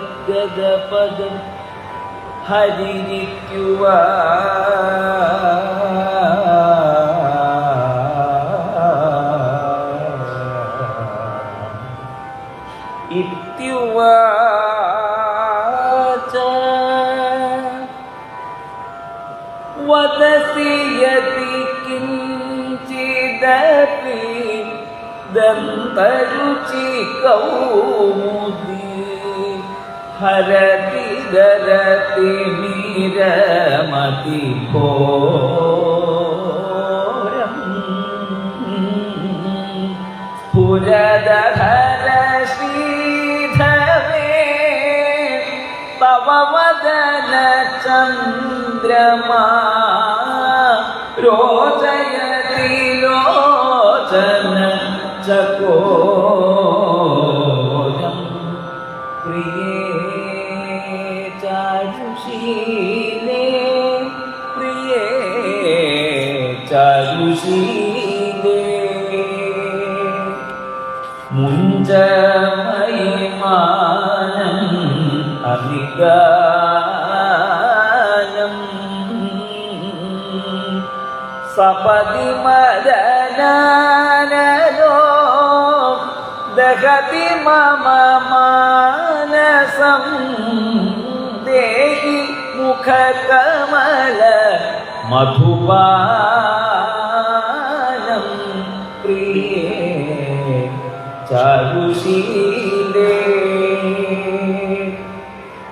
സാനന്ദഗദ്ഗദപദം ഹരിക്കുവ വദസി കിഞ്ചിദപി ദന്തരുചി കൗമുദി ഹരതി ദരതി നിരമതി ഘോരം സ്ഫുരദഹര ശ്രീധവേ തവ വദന ചന്ദ്രമാ രോചയതി പ്രിയേ ചാരുശീലേ മുഞ്ചമയിമാനം അധികാരം സപതി മദനോ ദഹതി മമ മാനസം ദേഹി മുഖകമല മധുപാനം പ്രിയേ ചാരുശീലേ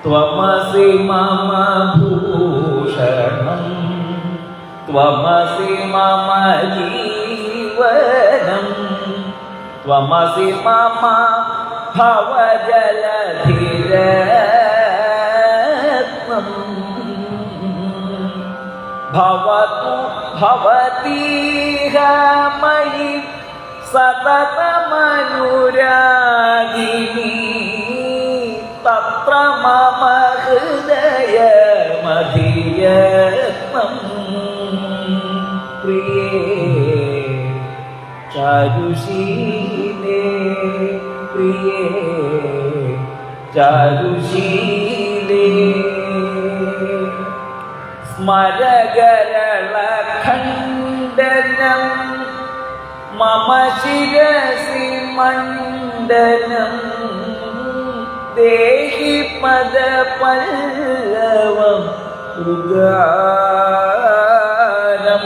त्वमसि मम भूषणम् त्वमसि मम जीवनम् त्वमसि मम भवजलधिरत्नम् भवतु भवतीह मयि सततमनुरागिनी तत्र मम हृदयमधियत्नं प्रिये चारुशीले प्रिये चारुशीले സ്മരകരളഖണ്ഡനം മമ ശിരസി മണ്ഡനം ദേഹി പദപല്ലവം ഉദാരം.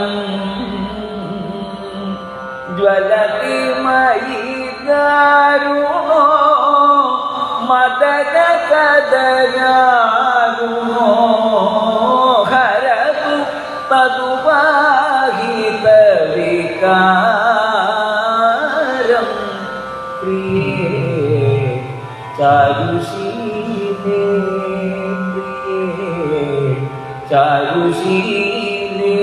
ജ്വലതി മയി ദാരുണോ മദന കദനാരുണോ തതുവാഹിത വികാരം പ്രിയേ ചാരുശീലേ പ്രിയേ ചാരുശീലേ.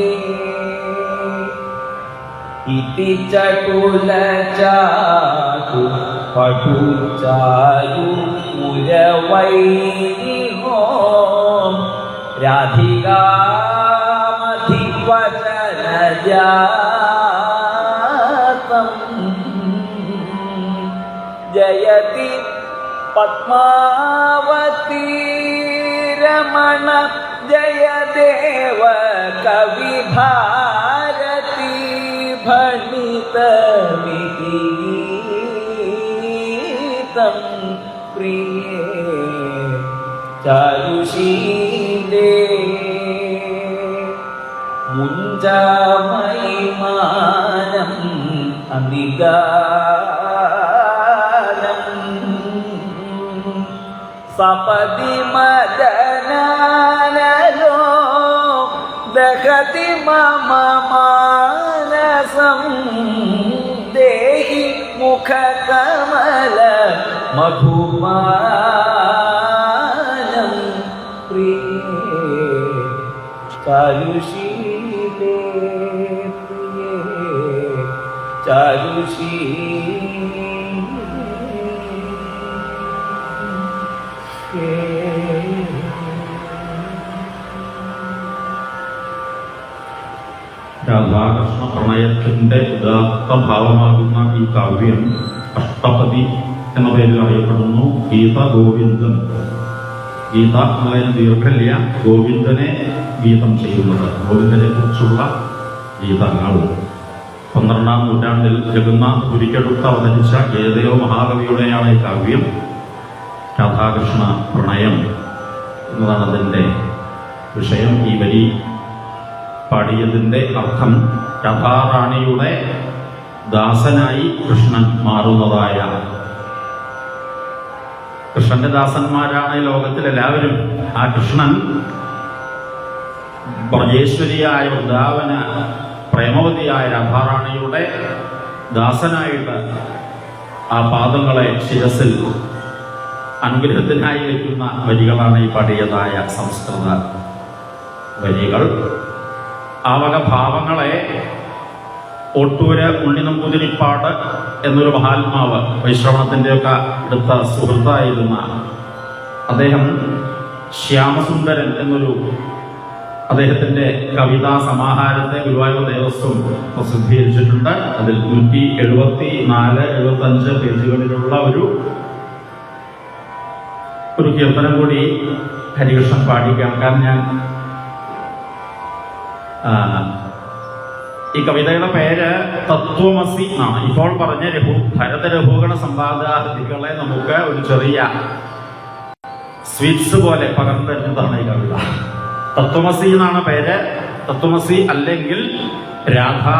ഇതി ചടുലചാരു പടു ചാരു മുരവൈഹോ രാധികാമധിവചനജാതം जातं जयति कवि जयदेव भणित प्रिय प्रिये देव മുഞ്ചമൈമാനം അനികാരം സപതി മദനോ ദഹതി മമ മാനസം ദേഹി മുഖകമല മധുമാനം. പ്രിയേ ചാരുശീലേ രാധാകൃഷ്ണ പ്രണയത്തിന്റെ ഉദാത്ത ഭാവമാകുന്ന ഈ കാവ്യം അഷ്ടപതി എന്ന പേരിൽ അറിയപ്പെടുന്നു. ഗീത ഗോവിന്ദൻ. ഗീത എന്നതിന് ദീർഘല്യ ഗോവിന്ദനെ ഗീതം ചെയ്യുന്നത്. ഗോവിന്ദനെ കുറിച്ചുള്ള ഗീതങ്ങൾ. പന്ത്രണ്ടാം നൂറ്റാണ്ടിൽ ജഗന്നാഥ് പുരിക്കടുത്ത് അവതരിച്ച ഏതയോ മഹാകവിയുടെയാണ് ഈ കാവ്യം. രാധാകൃഷ്ണ പ്രണയം എന്നതാണ് അതിന്റെ വിഷയം. ഈ വരി പാടിയതിന്റെ അർത്ഥം രാധാറാണിയുടെ ദാസനായി കൃഷ്ണൻ മാറുന്നതായ കൃഷ്ണന്റെ ദാസന്മാരാണ് എല്ലാവരും. ആ കൃഷ്ണൻ ബ്രജേശ്വരിയായ വൃന്ദാവന പ്രേമവതിയായ രാധാറാണിയുടെ ദാസനായിട്ട് ആ പാദങ്ങളെ ശിരസിൽ അനുഗ്രഹത്തിനായി വയ്ക്കുന്ന വരികളാണ് ഈ പഴയതായ സംസ്കൃത വരികൾ. ആ വക ഭാവങ്ങളെ ഒട്ടൂര് ഉണ്ണി എന്നൊരു മഹാത്മാവ് വൈശ്രവണത്തിന്റെയൊക്കെ അടുത്ത സുഹൃത്തായിരുന്ന അദ്ദേഹം ശ്യാമസുന്ദരൻ എന്നൊരു അദ്ദേഹത്തിന്റെ കവിതാ സമാഹാരത്തെ ഗുരുവായൂർ ദേവസ്വം പ്രസിദ്ധീകരിച്ചിട്ടുണ്ട്. അതിൽ നൂറ്റി എഴുപത്തി നാല് എഴുപത്തി അഞ്ച് പേജുകളിലുള്ള ഒരു ഒരു കീർത്തനം കൂടി ഹരികൃഷ്ണൻ പാടിക്കാം കാരണം ഞാൻ ഈ കവിതയുടെ പേര് തത്വമസി എന്നാണ്. ഇപ്പോൾ പറഞ്ഞ രഘു ഭരത രഘുഗണ സമ്പാദാദികളെ നമുക്ക് ഒരു ചെറിയ സ്വീറ്റ്സ് പോലെ പകർന്നു തരുന്നതാണ് ഈ കവിത. തത്വമസി എന്നാണ് പേര്. തത്വമസി അല്ലെങ്കിൽ രാധാ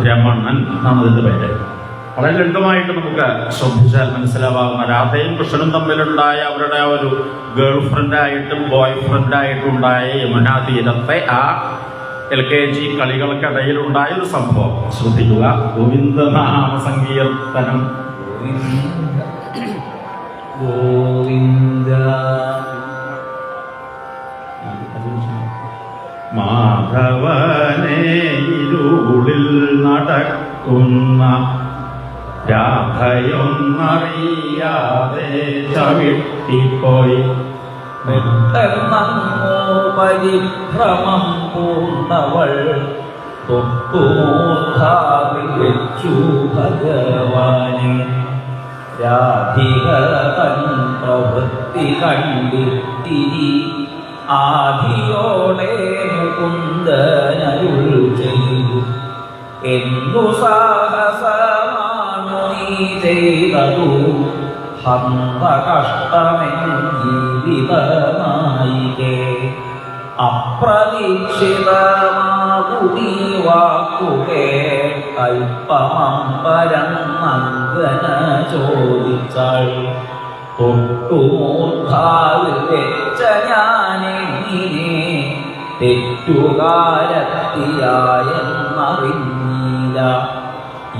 രമണൻ എന്നാണ് അതിന്റെ പേര്. വളരെ ലളിതമായിട്ട് നമുക്ക് ശ്രദ്ധിച്ചാൽ മനസ്സിലാവാവുന്ന രാധയും കൃഷ്ണനും തമ്മിലുണ്ടായ അവരുടെ ആ ഒരു ഗേൾ ഫ്രണ്ടായിട്ടും ബോയ് ഫ്രണ്ടായിട്ടും ഉണ്ടായ യമുനാ തീരത്തെ ആ എൽ കെ ജി കളികൾക്കിടയിലുണ്ടായ ഒരു സംഭവം. ശ്രദ്ധിക്കുക. ഗോവിന്ദനാമ സങ്കീർത്തനം. ഗോവിന്ദ. മാധവനെ ഇരുളിൽ നടക്കുന്ന രാധയൊന്നറിയാതെ ചവിട്ടിപ്പോയി. പരിഭ്രമം പൂർണവൾ തൊട്ടുമൂർധാവിൽ വെച്ചു ഭഗവാനെ. രാധിക തൻ പ്രവൃത്തി കണ്ടിത്തിരി ആധിയോടെ മുകുന്ദനരുൾ ചെയ്തു. എന്തു സാഹസമാണു നീ ചെയ്തതു. ഹന്ത കഷ്ടമെൻ ജീവിതമായികേ അപ്രതീക്ഷിതമാകുനീ വാക്കുകേ അല്പമം പരം നന്ദന ചോദിച്ചാൾ. തൊട്ടുമൂർധാവിൽ വെച്ച ഞാനെങ്ങിനെ തെറ്റുകാരത്തിയായെന്നറിഞ്ഞില്ല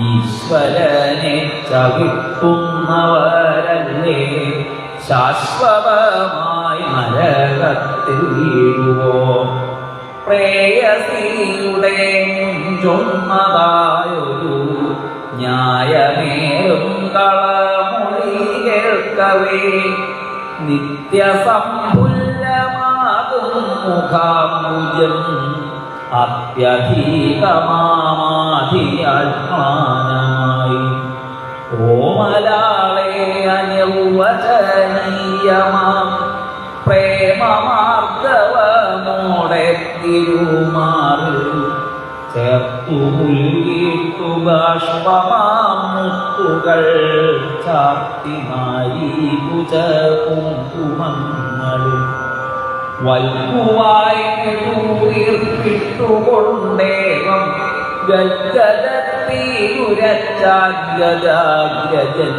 ഈശ്വരനെ ചവിട്ടുന്നവരല്ലേ? ശാശ്വതമായി നരകത്തിൽ വീഴുവോ? പ്രേയസിയുടെ മുഞ്ചൊന്നതായൊരു ന്യായമേറും കളമൊഴി കേൾക്കവേ നിത്യസംഭുല്ലമാകും മുഖാമുജം അത്യധീകമാമാധിയാത്മാനമായി. ഓമലാളെ അനിർവചനീയമാം പ്രേമമാർദ്ദവമോടെ തിരുമാറ് ചേർത്തു പുൽകിട്ടു ബാഷ്പമാമുത്തുകൾ ചാർത്തിമായി കുച കുങ്കുമങ്ങളും വൽക്കുവായി ൂർപ്പിട്ടുകൊണ്ടേവം ഗജാഗ്രജൻ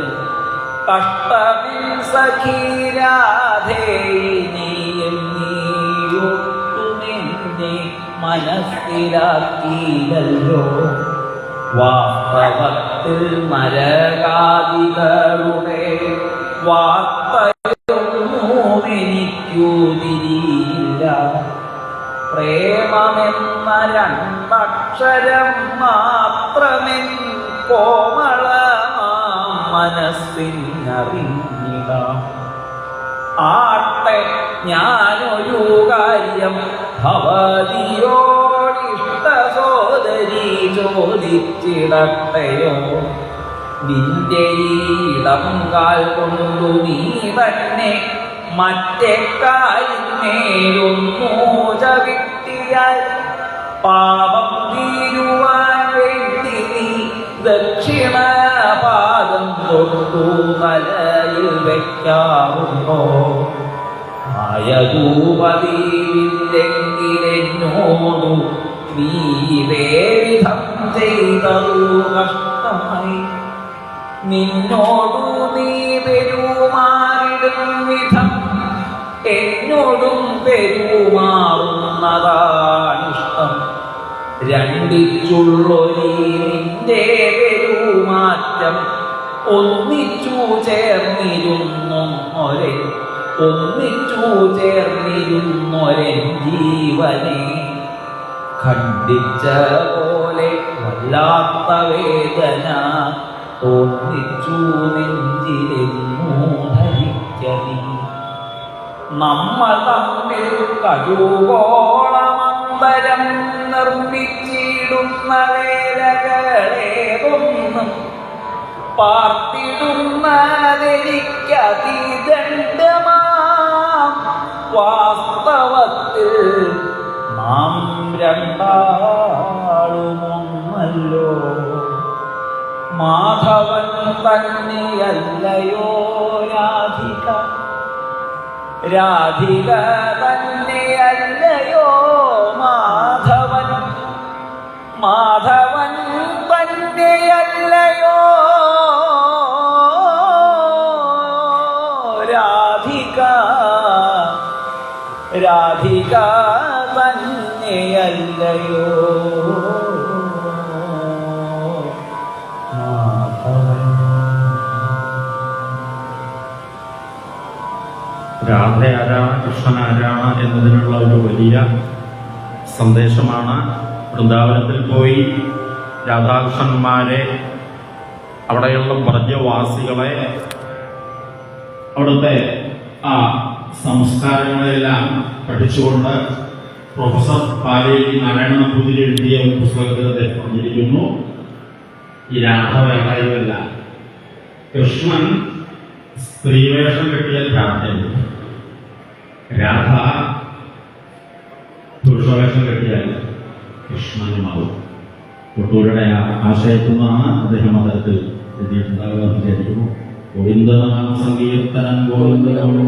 കഷ്ടമിൻ സഖീരാധേനീയും നീയൊട്ടു നിന്നെ മനസ്സിലാക്കിയില്ലല്ലോ. വാസ്തവത്തിൽ മരകാദികളുടെ വാർത്തയൊന്നും പ്രേമമെന്ന രണ്ടക്ഷരം മാത്രമെൻ കോമളമാം മനസ്സിനറിഞ്ഞിടാം. ആട്ടെ ഞാനൊരു കാര്യം ഭവതിയോടിഷ്ട സോദരി ചോദിച്ചിടട്ടെയോ? നിന്റെ ഈ ഇടം കാൽ കൊണ്ടു നീ തന്നെ മറ്റേ കാലിന്മേലൊന്നു ചവിട്ടിയാൽ പാപം തീരുവാൻ വേണ്ടി നീ ദക്ഷിണ പാദം തൊട്ടു തലയിൽ വെക്കാറുണ്ടോ? ആയതൂപതിയില്ലെങ്കിലെന്നോടു നീ വേവിധം ചെയ്തതു കഷ്ടമായി നിന്നോടു നീ പെരുമാറിടും വിധം എന്നോടും പെരുമാറുന്നതാണിഷ്ടം രണ്ടിച്ചുള്ളൊരീ നിന്റെ പെരുമാറ്റം ഒന്നിച്ചു ചേർന്നിരുന്നു ഒരേ ഒന്നിച്ചു ചേർന്നിരുന്നൊരൻ ജീവനെ ഖണ്ഡിച്ച പോലെ വല്ലാത്ത വേദന തോന്നിച്ചു നെഞ്ചിലെന്നു ധരിക്കണി നമ്മൾ തമ്മിൽ കഴുകോളമന്തരം നിർമ്മിച്ചിടുന്ന വേലകളേതൊന്നും പാർത്തിടുന്നതെനിക്കതിദണ്ഡമാം വാസ്തവത്തിൽ നാം രണ്ടാളുമൊന്നല്ലോ. മാധവൻ തന്നെയല്ലയോ രാധിക? രാധിക തന്നെയല്ലയോ മാധവൻ രാധ ആരാണ് എന്നതിനുള്ള ഒരു വലിയ സന്ദേശമാണ് വൃന്ദാവനത്തിൽ പോയി രാധാകൃഷ്ണന്മാരെ അവിടെയുള്ള പ്രജവാസികളെ അവിടുത്തെ ആ സംസ്കാരങ്ങളെല്ലാം പഠിച്ചുകൊണ്ട് പ്രൊഫസർ പാലേരി നാരായണ നമ്പൂതിരി എഴുതിയ ഒരു പുസ്തകത്തിൽ അദ്ദേഹം പറഞ്ഞിരിക്കുന്നു ഈ രാധ വേറെയുമല്ല കൃഷ്ണൻ സ്ത്രീവേഷം കെട്ടിയ രാധയല്ല. രാധ പുരുഷവേഷം കെട്ടിയാൽ കൃഷ്ണനുമാവും. കുട്ടൂരുടെ ആശയത്തുനിന്നാണ് അദ്ദേഹം അത്തരത്തിൽ എഴുതിയിട്ടുണ്ടാകുക വിചാരിക്കുന്നു. ഗോവിന്ദനാമ സങ്കീർത്തനം ഗോവിന്ദ